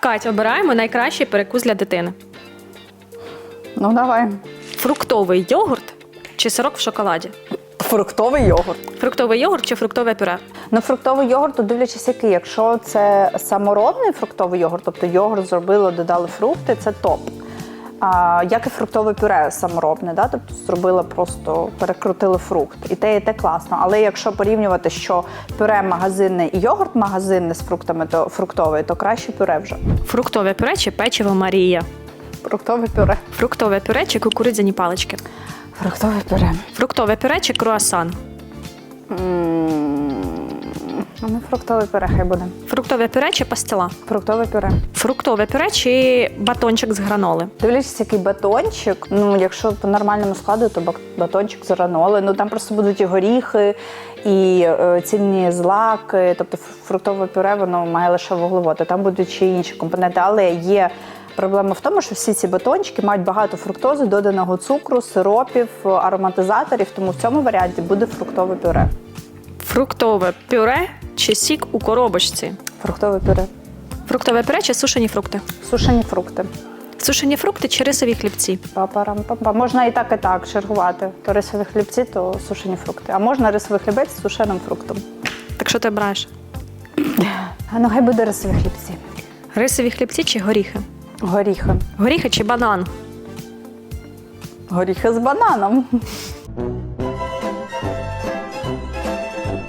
Кать, обираємо найкращий перекус для дитини: Ну, давай. фруктовий йогурт чи сирок в шоколаді? Фруктовий йогурт. Фруктовий йогурт чи фруктове пюре? Ну, фруктовий йогурт, то дивлячись який. Якщо це саморобний фруктовий йогурт, тобто йогурт зробили, додали фрукти, це топ. А, як і фруктове пюре саморобне, да? тобто зробили просто перекрутили фрукт. І те, і те класно. Але якщо порівнювати, що пюре магазинне і йогурт магазинний з фруктами, то фруктовий, то краще пюре вже. Фруктове пюре чи печиво Марія? Фруктове пюре. Фруктове пюре чи кукурудзяні палички? Фруктове пюре. Фруктове пюре чи круасан? М, Ну, фруктове пюре хай буде. Фруктове пюре чи пастила? Фруктове пюре. Фруктове пюре чи батончик з граноли? Дивлячись, який батончик. Ну, якщо по нормальному складу, то батончик з граноли. Ну там просто будуть і горіхи, і е, цінні злаки. Тобто фруктове пюре воно має лише вуглеводи. Там будуть ще інші компоненти. Але є проблема в тому, що всі ці батончики мають багато фруктози, доданого цукру, сиропів, ароматизаторів. Тому в цьому варіанті буде фруктове пюре. Фруктове пюре чи сік у коробочці? Фруктове пюре. Фруктове пюре чи сушені фрукти? Сушені фрукти. Сушені фрукти чи рисові хлібці? Па-парам-пам-пам. Можна і так, і так чергувати. То рисові хлібці, то сушені фрукти. А можна рисовий хлібець з сушеним фруктом. Так що ти обираєш? Ну хай буде рисові хлібці. Рисові хлібці чи горіхи? Горіхи. Горіхи чи банан? Горіхи з бананом.